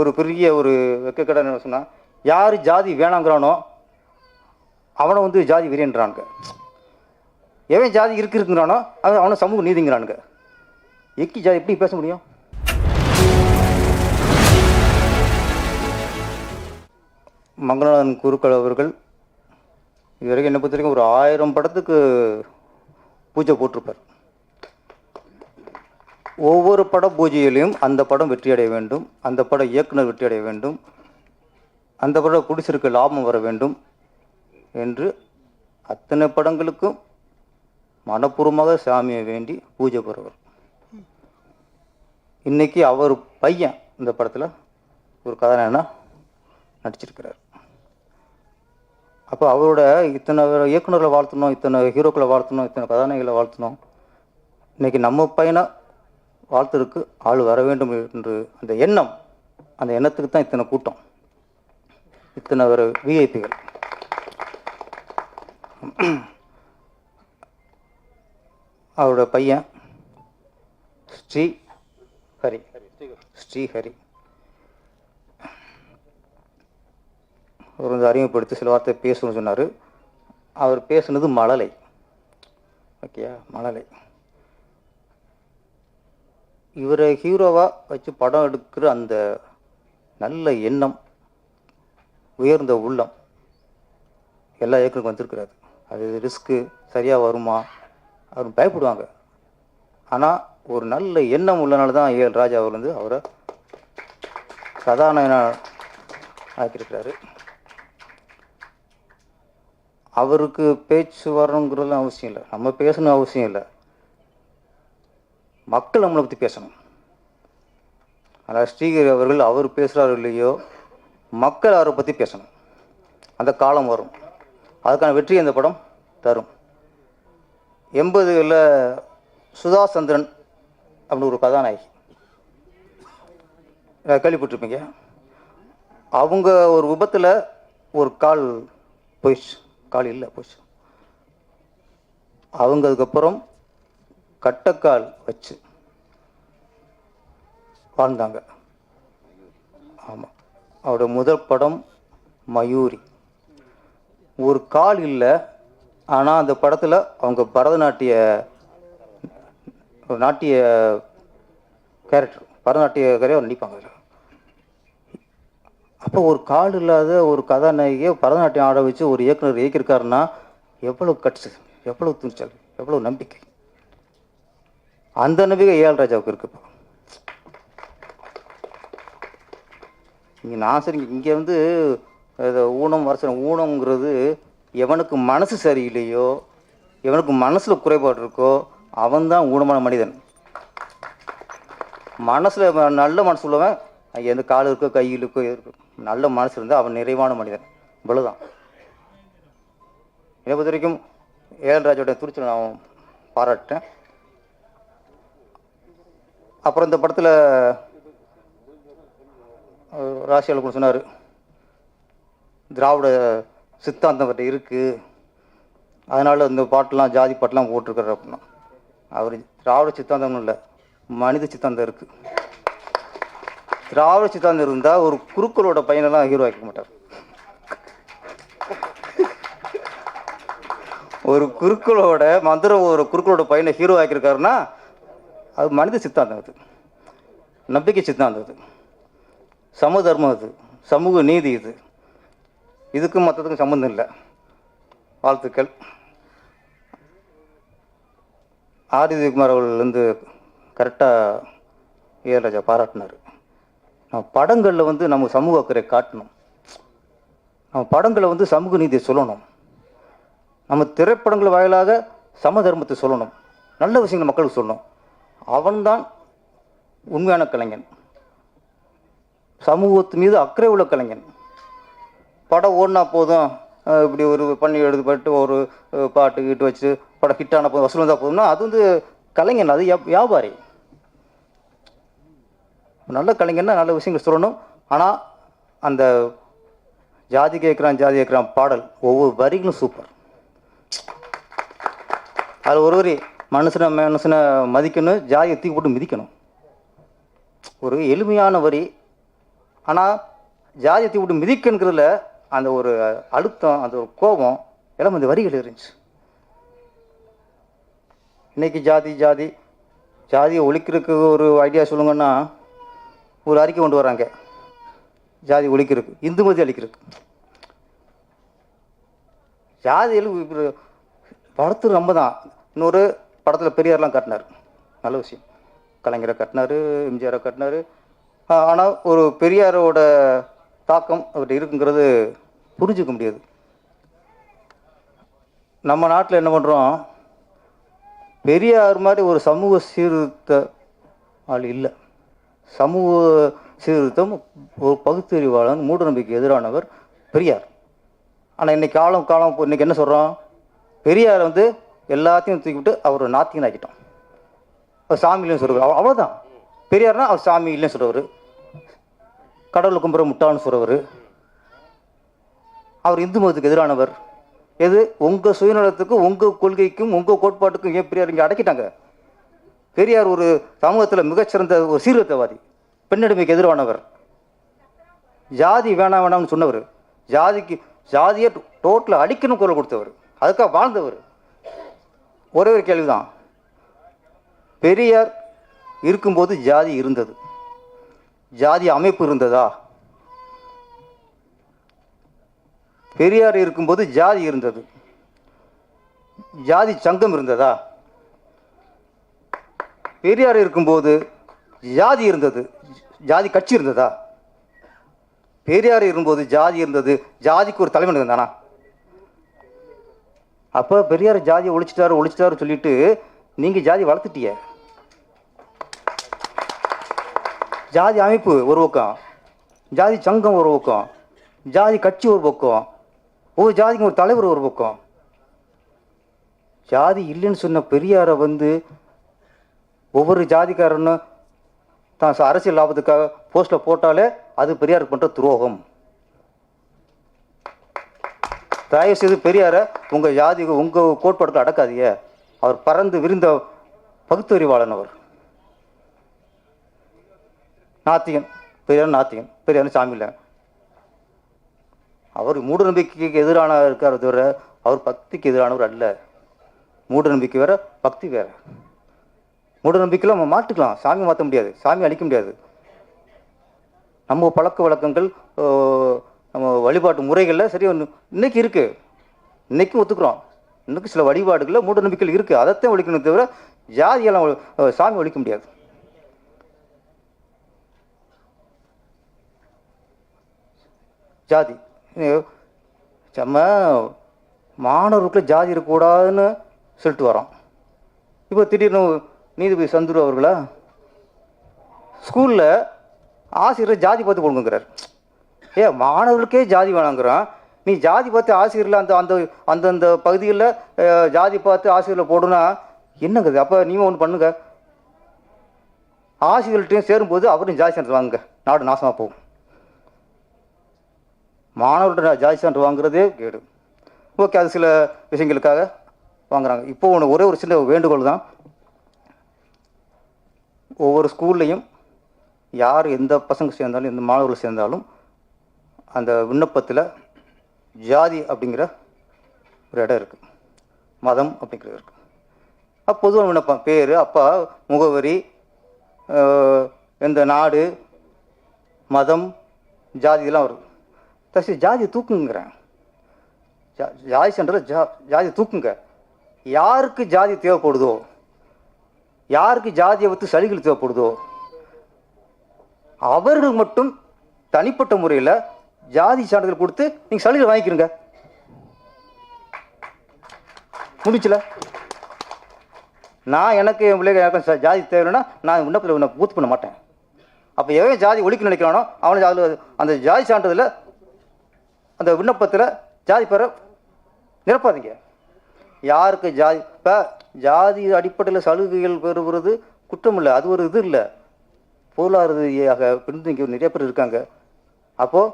ஒரு பெரிய ஒரு வெக்கக்கடை என்ன சொன்னால் யார் ஜாதி வேணாங்கிறானோ அவனை வந்து ஜாதி வெறியன்றானுங்க எவன் ஜாதி இருக்கு இருக்குங்கிறானோ அவன் அவனை சமூக நீதிங்கிறானுங்க. எக்கி ஜாதி எப்படி பேச முடியும்? மங்களநாதன் குருக்கள் அவர்கள் இதுவரைக்கும் என்னை பொறுத்த வரைக்கும் ஒரு ஆயிரம் படத்துக்கு பூஜை போட்டிருப்பார். ஒவ்வொரு பட பூஜையிலையும் அந்த படம் வெற்றியடைய வேண்டும் அந்த பட இயக்குனர் வெற்றியடைய வேண்டும் அந்த பட குடிசிற்கு லாபம் வர வேண்டும் என்று அத்தனை படங்களுக்கும் மனப்பூர்வமாக சாமியை வேண்டி பூஜை பெறுவார் இன்றைக்கி அவர் பையன் இந்த படத்தில் ஒரு கதாநாயகனாக நடிச்சிருக்கிறார். அப்போ அவரோட இத்தனை இயக்குநர்களை வாழ்த்தணும் இத்தனை ஹீரோக்களை வாழ்த்தணும் இத்தனை கதாநாயகிகளை வாழ்த்தணும். இன்றைக்கி நம்ம பையனை வாழ்த்துறதுக்கு ஆள் வர வேண்டும் என்று அந்த எண்ணம் அந்த எண்ணத்துக்கு தான் இத்தனை கூட்டம். இத்தனை ஒரு விஐபிகள் அவரோட பையன் ஸ்ரீ ஹரி. ஸ்ரீ ஹரி. அவர் வந்து அறிமுகப்படுத்தி சில வார்த்தை பேசணும்னு சொன்னார். அவர் பேசுனது மழலை. ஓகேயா? மழலை. இவரை ஹீரோவாக வச்சு படம் எடுக்கிற அந்த நல்ல எண்ணம் உயர்ந்த உள்ளம் எல்லா இயக்குனருக்கும் வந்திருக்கிறாரு அது ரிஸ்க்கு சரியாக வருமா? அவர் பயப்படுவாங்க. ஆனால் ஒரு நல்ல எண்ணம் உள்ளனால தான் ஏஎல் ராஜா அவர் வந்து அவரை கதாநாயகனாக ஆக்கியிருக்கிறாரு. அவருக்கு பேச்சு வரணுங்கிறதுலாம் அவசியம் இல்லை. நம்ம பேசணும் அவசியம் இல்லை. மக்கள் நம்மளை பற்றி பேசணும். அதாவது ஸ்ரீகரி அவர்கள் அவர் பேசுகிறாரோ இல்லையோ மக்கள் அவரை பற்றி பேசணும். அந்த காலம் வரும். அதுக்கான வெற்றி இந்த படம்? தரும். எண்பதுகளில் சுதா சந்திரன் அப்படின்னு ஒரு கதாநாயகி. கேள்விப்பட்டிருப்பீங்க. அவங்க ஒரு விபத்தில் ஒரு கால் போயிடுச்சு. கால் இல்லை போயிடுச்சு. அவங்க அதுக்கப்புறம் கட்டக்கால் வச்சு வாழ்ந்தாங்க. ஆமாம் அவரோட முதல் படம் மயூரி. ஒரு கால் இல்லை ஆனால் அந்த படத்தில் அவங்க பரதநாட்டிய ஒரு நாட்டிய கேரக்டர் பரதநாட்டிய கரையை நடிப்பாங்க அப்போ ஒரு கால் இல்லாத ஒரு கதாநாயகியை பரதநாட்டியம் ஆட வச்சு ஒரு இயக்குனர் இயக்கியிருக்காருன்னா எவ்வளோ கட்சி எவ்வளோ துணிச்சல் எவ்வளோ நம்பிக்கை. அந்த நம்பிக்கை ஏஎல் ராஜாவுக்கு இருக்கு இங்கே நான் சரி இங்கே வந்து ஊனம் வரசனம் ஊனங்கிறது எவனுக்கு மனசு சரியில்லையோ எவனுக்கு மனசில் குறைபாடு இருக்கோ அவன்தான் ஊனமான மனிதன். மனசில் நல்ல மனசு உள்ளவன் எந்த கால் இருக்கோ கையில் இருக்கோ இருக்கோ நல்ல மனசு இருந்தால் அவன் நிறைவான மனிதன். இவ்வளோதான் என்னை பொறுத்த வரைக்கும் ஏஎல் ராஜோட துணிச்சல் நான் பாராட்டேன் அப்புறம் இந்த படத்தில் ராசியால் கூட சொன்னார். திராவிட சித்தாந்தம் அவர்கிட்ட இருக்குது அதனால் இந்த பாட்டெலாம் ஜாதி பாட்டெலாம் போட்டிருக்காரு அப்படின்னா. அவர் திராவிட சித்தாந்தம்னு இல்லை மனித சித்தாந்தம் இருக்குது திராவிட சித்தாந்தம் இருந்தால் ஒரு குருக்களோட பையனெல்லாம் ஹீரோ ஆக்க மாட்டார். ஒரு குருக்களோட மந்திர ஒரு குருக்களோட பையனை ஹீரோ ஆக்கியிருக்காருன்னா அது மனித சித்தாந்தம் அது. நம்பிக்கை சித்தாந்தம் அது. சம தர்மம் அது. சமூக நீதி இது. இதுக்கும் மற்றதுக்கும் சம்மந்தம் இல்லை. வாழ்த்துக்கள். ஆதித்யகுமார் அவர்கள் வந்து கரெக்டாக ஏ பாராட்டினார். நம்ம படங்களில் வந்து நம்ம சமூக அக்கறை காட்டணும். நம்ம படங்களை வந்து சமூக நீதியை சொல்லணும். நம்ம திரைப்படங்கள் வாயிலாக சம தர்மத்தை சொல்லணும். நல்ல விஷயங்களை மக்களுக்கு சொல்லணும். அவன்தான் உண்மையான கலைஞன். சமூகத்து மீது அக்கறை உள்ள கலைஞன். படம் ஓடினா போதும் இப்படி ஒரு பண்ணி எடுத்துப்பட்டு ஒரு பாட்டு கீட்டு வச்சு படம் ஹிட்டான போதும் வசூல் வந்தால் போதும்னா அது வந்து கலைஞன் அது வியாபாரி. நல்ல கலைஞன்னா நல்ல விஷயங்கள் சொல்லணும். ஆனால் அந்த ஜாதி கேட்குறான் ஜாதி கேட்குறான் பாடல் ஒவ்வொரு வரிகளும் சூப்பர். அதில் ஒரு வரி மனுஷனை மனுஷனை மதிக்கணும் ஜாதியை தூக்கி போட்டு மிதிக்கணும். ஒரு எளிமையான வரி. ஆனால் ஜாதியை தூக்கி விட்டு மிதிக்கணுங்கிறதுல அந்த ஒரு அழுத்தம் அந்த ஒரு கோபம் எல்லாம் அந்த வரிகள் இருந்துச்சு. இன்றைக்கி ஜாதி ஜாதி. ஜாதியை ஒழிக்கிறதுக்கு ஒரு ஐடியா சொல்லுங்கன்னா ஒரு அறிக்கை கொண்டு வராங்க. ஜாதி ஒழிக்கிறதுக்கு இந்து மதி அழிக்கிறதுக்கு ஜாதியில் வளர்த்து ரொம்ப நம்ம தான். இன்னொரு படத்தில் பெரியார்லாம் கட்டினார். நல்ல விஷயம். கலைஞரை கட்டினார் எம்ஜிஆரை கட்டினார். ஆனால் ஒரு பெரியாரோட தாக்கம் அவர்கிட்ட இருக்குங்கிறது புரிஞ்சுக்க முடியாது. நம்ம நாட்டில் என்ன பண்ணுறோம் பெரியார் மாதிரி ஒரு சமூக சீர்திருத்த ஆள் இல்லை. சமூக சீர்திருத்தம் ஒரு பகுத்தறிவாளன் மூடநம்பிக்கை எதிரானவர் பெரியார். ஆனால் இன்றைக்கி காலம் காலம் இப்போ இன்னைக்கு என்ன சொல்கிறோம் பெரியார் வந்து எல்லாத்தையும் தூக்கிவிட்டு அவர் நாத்திகன் ஆக்கிட்டோம் அவர் சாமி இல்லைன்னு சொல்கிறவர் அவ்வளோதான் பெரியார்னா அவர் சாமி இல்லைன்னு சொல்கிறவர் கடவுள் கும்புற முட்டான்னு சொல்கிறவர் அவர் இந்து மதத்துக்கு எதிரானவர். எது? உங்கள் சுயநலத்துக்கும் உங்கள் கொள்கைக்கும் உங்கள் கோட்பாட்டுக்கும் ஏன் பெரியார் இங்கே அடக்கிட்டாங்க? பெரியார் ஒரு சமூகத்தில் மிகச்சிறந்த ஒரு சீர்திருத்தவாதி. பெண்ணடிமைக்கு எதிரானவர். ஜாதி வேணாம் வேணாம்னு சொன்னவர். ஜாதிக்கு ஜாதியை டோட்டலாக அடிக்கணும் குரல் கொடுத்தவர். அதுக்காக வாழ்ந்தவர். ஒரே ஒரு கேள்விதான். பெரியார் இருக்கும்போது ஜாதி இருந்தது. ஜாதி அமைப்பு இருந்ததா? பெரியார் இருக்கும்போது ஜாதி இருந்தது. ஜாதி சங்கம் இருந்ததா? பெரியார் இருக்கும்போது ஜாதி இருந்தது. ஜாதி கட்சி இருந்ததா? பெரியார் இருக்கும்போது ஜாதி இருந்தது. ஜாதிக்கு ஒரு தலைமை இருந்தானா? அப்போ பெரியார் ஜாதியை ஒழிச்சிட்டாரு ஒழிச்சிட்டாரு சொல்லிட்டு நீங்கள் ஜாதி வளர்த்துட்டிய ஜாதி அமைப்பு ஒரு பக்கம் ஜாதி சங்கம் ஒரு பக்கம் ஜாதி கட்சி ஒரு பக்கம் ஒவ்வொரு ஜாதிக்கும் ஒரு தலைவர் ஒரு பக்கம். ஜாதி இல்லைன்னு சொன்ன பெரியாரை வந்து ஒவ்வொரு ஜாதிக்காரனும் தான் ச- அரசியல் லாபத்துக்காக போஸ்ட்டில் போட்டாலே அது பெரியாருக்கு பண்ணுற துரோகம். தயவுசெய்து பெரியாரை உங்கள் ஜாதி உங்கள் கோட்பாடுகள் அடக்காதீங்க. அவர் பறந்து விரிந்த பகுத்தறிவாளன் அவர். நாத்திகன். பெரியார் நாத்திகன். பெரியார் சாமி இல்லை. அவர் மூட நம்பிக்கைக்கு எதிரான இருக்கார் தவிர அவர் பக்திக்கு எதிரானவர் அல்ல. மூட நம்பிக்கை வேற பக்தி வேற. மூட நம்பிக்கையில் நம்ம மாட்டுக்கலாம். சாமி மாற்ற முடியாது. சாமி அழிக்க முடியாது. நம்ம பழக்க வழக்கங்கள் நம்ம வழிபாட்டு முறைகளில் சரி ஒன்று இன்னைக்கு இருக்குது இன்றைக்கும் ஒத்துக்கிறோம். இன்னைக்கு சில வழிபாடுகளில் மூட நம்பிக்கைகள் இருக்குது அதைத்தான் ஒழிக்கணும் தவிர ஜாதியெல்லாம் சாமி ஒழிக்க முடியாது. ஜாதி. நம்ம மாணவர்களுக்குள்ள ஜாதி இருக்கக்கூடாதுன்னு சொல்லிட்டு வரோம் இப்போ திடீர்னு நீதிபதி சந்துரு அவர்களா ஸ்கூலில் ஆசிரியர் ஜாதி பார்த்து கொடுங்கிறார் ஏ மாணவர்களுக்கே ஜாதி வேணாங்கிறான் நீ ஜாதி பார்த்து ஆசிரியரில் அந்த அந்த அந்தந்த பகுதிகளில் ஜாதி பார்த்து ஆசிரியரில் போடுனா என்னங்கிறது அப்போ நீங்கள் ஒன்று பண்ணுங்க. ஆசிரியர்கள்ட்டையும் சேரும்போது அவரும் ஜாதி சான்று வாங்குங்க. நாடு நாசமாக போகும். மாணவர்கள்ட்ட ஜாதி சான்று வாங்குறதே கேடு. ஓகே அது சில விஷயங்களுக்காக வாங்குறாங்க. இப்போ ஒன்று ஒரே ஒரு சின்ன வேண்டுகோள் தான். ஒவ்வொரு ஸ்கூல்லையும் யார் எந்த பசங்க சேர்ந்தாலும் எந்த மாணவர்கள் சேர்ந்தாலும் அந்த விண்ணப்பத்தில் ஜாதி அப்படிங்கிற ஒரு இடம் இருக்குது மதம் அப்படிங்கிறது இருக்குது அப்போ பொதுவான விண்ணப்பம். பேர் அப்பா முகவரி இந்த நாடு மதம் ஜாதியெல்லாம் வரும். தசி ஜாதி தூக்குங்கிறேன். ஜா- ஜாதி சென்டரில் ஜா ஜாதி தூக்குங்க. யாருக்கு ஜாதி தேவைப்படுதோ யாருக்கு ஜாதியை பற்றி சலுகைகள் தேவைப்படுதோ அவர்கள் மட்டும் தனிப்பட்ட முறையில் ஜாதி சான்றிதழ் கொடுத்து நீங்கள் சலுகை வாங்கிக்கிறங்க. முடிச்சல நான் எனக்கு என் பிள்ளைங்க எனக்கு ஜாதி தேவைன்னா நான் விண்ணப்பத்தில் உன்னை பூர்த்தி பண்ண மாட்டேன். அப்போ எவன் ஜாதி ஒழிக்க நினைக்கிறானோ அவனை அதில் அந்த ஜாதி சான்றிதழில் அந்த விண்ணப்பத்தில் ஜாதி பெற நிரப்பாதீங்க. யாருக்கு ஜாதி இப்போ ஜாதி அடிப்படையில் சலுகைகள் பெறுவது குற்றம் இல்லை அது ஒரு இது இல்லை. பொருளாதார ரீதியாக பின்தங்கி நிறைய பேர் இருக்காங்க. அப்போது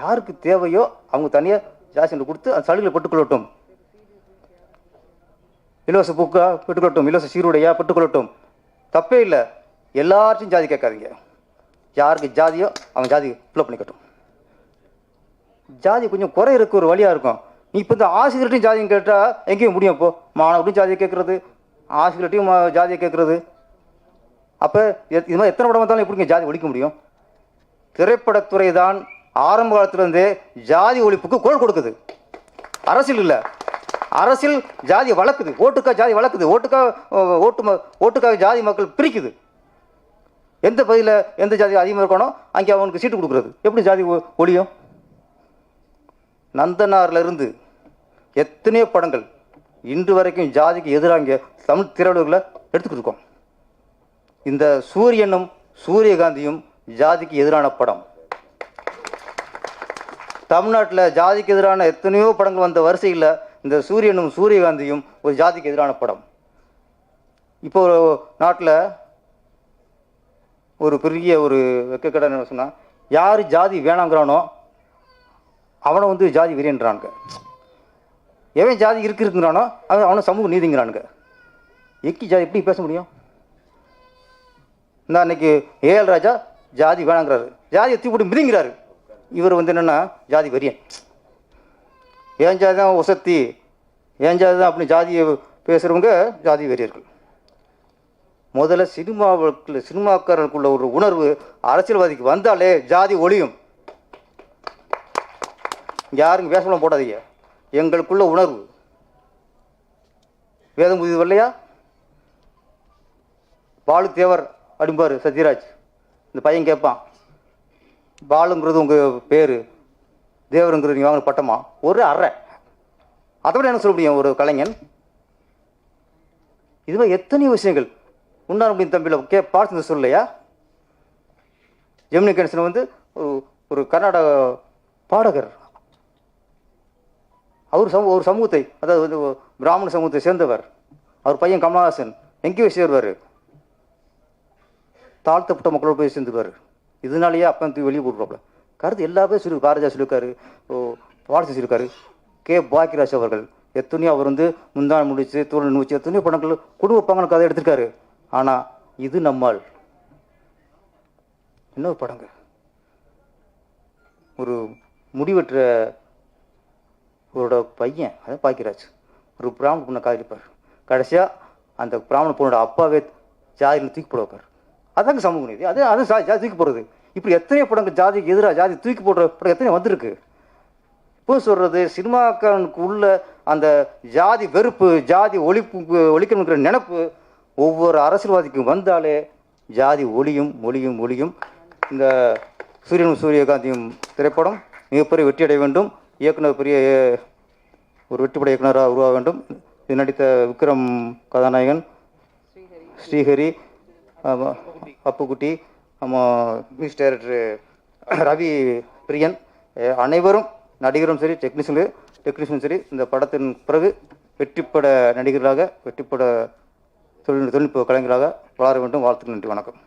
யாருக்கு தேவையோ அவங்க தனியாக ஜாதி சென்று கொடுத்து அந்த சலுகைகளை பெற்றுக்கொள்ளட்டும். இலவச புக்கா பெற்றுக்கொள்ளட்டும் இலவச சீருடையா பெற்றுக்கொள்ளட்டும். தப்பே இல்லை. எல்லார்ட்டையும் ஜாதி கேட்காதீங்க. யாருக்கு ஜாதியோ அவங்க ஜாதி ஃபில்லப் பண்ணிக்கட்டும். ஜாதி கொஞ்சம் குறை இருக்க ஒரு வழியாக இருக்கும். நீ இப்போ இந்த ஆசிரியர்கிட்டையும் ஜாதியும் கேட்டால் எங்கேயும் முடியும் இப்போ மாணவர்கிட்டையும் ஜாதியை கேட்குறது ஆசிரியர்கிட்டையும் ஜாதியை கேட்குறது. அப்போ இது மாதிரி எத்தனை படம் வந்தாலும் எப்படிங்க ஜாதி ஒழிக்க முடியும்? திரைப்படத்துறை தான் ஆரம்ப காலத்திலிருந்தே ஜாதி ஒழிப்புக்கு குரல் கொடுக்குது. அரசியல் இல்லை. அரசியல் ஜாதி வளர்க்குது. ஓட்டுக்காக ஜாதி வளர்க்குது. ஓட்டுக்காக ஓட்டு ம- ஓட்டுக்காக ஜாதி மக்கள் பிரிக்குது. எந்த பகுதியில் எந்த ஜாதி அதிகமாக இருக்கணும் அங்கே அவனுக்கு சீட்டு கொடுக்குறது. எப்படி ஜாதி ஒழியும்? நந்தனார்லேருந்து எத்தனையோ படங்கள் இன்று வரைக்கும் ஜாதிக்கு எதிராக இங்கே தமிழ் திரையுலகில் எடுத்துக்கிட்டு இருக்கோம். இந்த சூரியனும் சூரியகாந்தியும் ஜாதிக்கு எதிரான படம். தமிழ்நாட்டில் ஜாதிக்கு எதிரான எத்தனையோ படங்கள் வந்த வரிசையில் இந்த சூரியனும் சூரியகாந்தியும் ஒரு ஜாதிக்கு எதிரான படம். இப்போ ஒரு நாட்டில் ஒரு பெரிய ஒரு வெக்கக்கடை என்ன சொன்னால் யார் ஜாதி வேணாங்கிறானோ அவனை வந்து ஜாதி விரியன்றானுங்க எவன் ஜாதி இருக்கு இருக்குங்கிறானோ அவன் அவனை சமூக நீதிங்கிறானுங்க. எக்கி ஜாதி எப்படி பேச முடியும்? இந்த அன்னைக்கு ஏஎல் ராஜா ஜாதி வேணாங்கிறாரு. ஜாதியை தூக்கி மிதிங்கிறாரு. இவர் வந்து என்னென்னா ஜாதி வெறியன். ஏன் ஜாதி தான் உசத்தி ஏன் ஜாதி தான் அப்படின்னு ஜாதியை பேசுகிறவங்க ஜாதி வெறியர்கள். முதல்ல சினிமாவுக்குள்ள சினிமாக்காரர்களுக்குள்ள ஒரு உணர்வு அரசியல்வாதிக்கு வந்தாலே ஜாதி ஒளியும் யாருங்க வேஷமெல்லாம் போடாதீங்க. எங்களுக்குள்ள உணர்வு. வேதம் புதிது வரலையா? பாலு தேவர் அப்படிம்பாரு சத்யராஜ். இந்த பையன் கேட்பான். பாலுங்கிறது உங்கள் பேர் தேவருங்கிறது நீ வாங்கின பட்டமா? ஒரு அறை. அதை விட என்ன சொல்ல முடியும் ஒரு கலைஞன்? இது மாதிரி எத்தனையோ விஷயங்கள். உண்ணார் முடியும் தம்பியில் கே பார்த்து சொல்லலையா ஜெமினி கணேசன் வந்து ஒரு ஒரு கர்நாடக பாடகர். அவர் சமூக ஒரு சமூகத்தை அதாவது வந்து பிராமண சமூகத்தை சேர்ந்தவர். அவர் பையன் கமலஹாசன். எங்கேயோ சேர்வார். தாழ்த்தப்பட்ட மக்களோட போய் சேர்ந்துவார் இதனாலேயே அப்போ தூக்கி வெளியே போட்டுருவாப்ல கருத்து எல்லாருமே சொல்லி பாரதியா சொல்லியிருக்காரு. ஓ பாரதி சொல்லியிருக்காரு. கே. பாக்கியராஜ் அவர்கள் எத்தனையோ அவர் வந்து முந்தான முடிச்சு தூரல் நூச்சு எத்தனையோ படங்கள் குடும்ப பங்கன கதை எடுத்திருக்காரு. ஆனால் இது நம்மால். இன்னொரு படங்க. ஒரு முடிவெற்ற இவரோட பையன் அதான் பாக்கியராஜ். ஒரு பிராமண பொண்ணை காதலிப்பார். கடைசியாக அந்த பிராமண பொண்ணோட அப்பாவே ஜாதியில் தூக்கி போடுவார் அதாங்க சமூக நீதி. அது அது ஜாதி தூக்கி போடுறது. இப்படி எத்தனையோ படங்கள் ஜாதிக்கு எதிராக ஜாதி தூக்கி போடுற படம் எத்தனையோ வந்திருக்கு. இப்போ சொல்கிறது சினிமாக்காரனுக்கு உள்ள அந்த ஜாதி வெறுப்பு ஜாதி ஒழிப்பு ஒழிக்கணுங்கிற நினப்பு ஒவ்வொரு அரசியல்வாதிக்கும் வந்தாலே ஜாதி ஒளியும் ஒளியும் ஒளியும். இந்த சூரியனும் சூரியகாந்தியும் திரைப்படம் மிகப்பெரிய வெற்றி அடைய வேண்டும். இயக்குனர் பெரிய ஒரு வெற்றிப்பட இயக்குனராக உருவாக வேண்டும். இது நடித்த விக்ரம் கதாநாயகன் ஸ்ரீஹரி. ஆமாம் அப்புக்குட்டி நம்ம டைரக்டர் ரவி பிரியன் அனைவரும் நடிகரும் சரி டெக்னீஷியனும் டெக்னீஷியனும் சரி இந்த படத்தின் பிறகு வெற்றிப்பட நடிகர்களாக வெற்றிப்பட தொழில் தொழில்நுட்ப கலைஞராக வளர வேண்டும். வாழ்த்துக்கள் நன்றி வணக்கம்.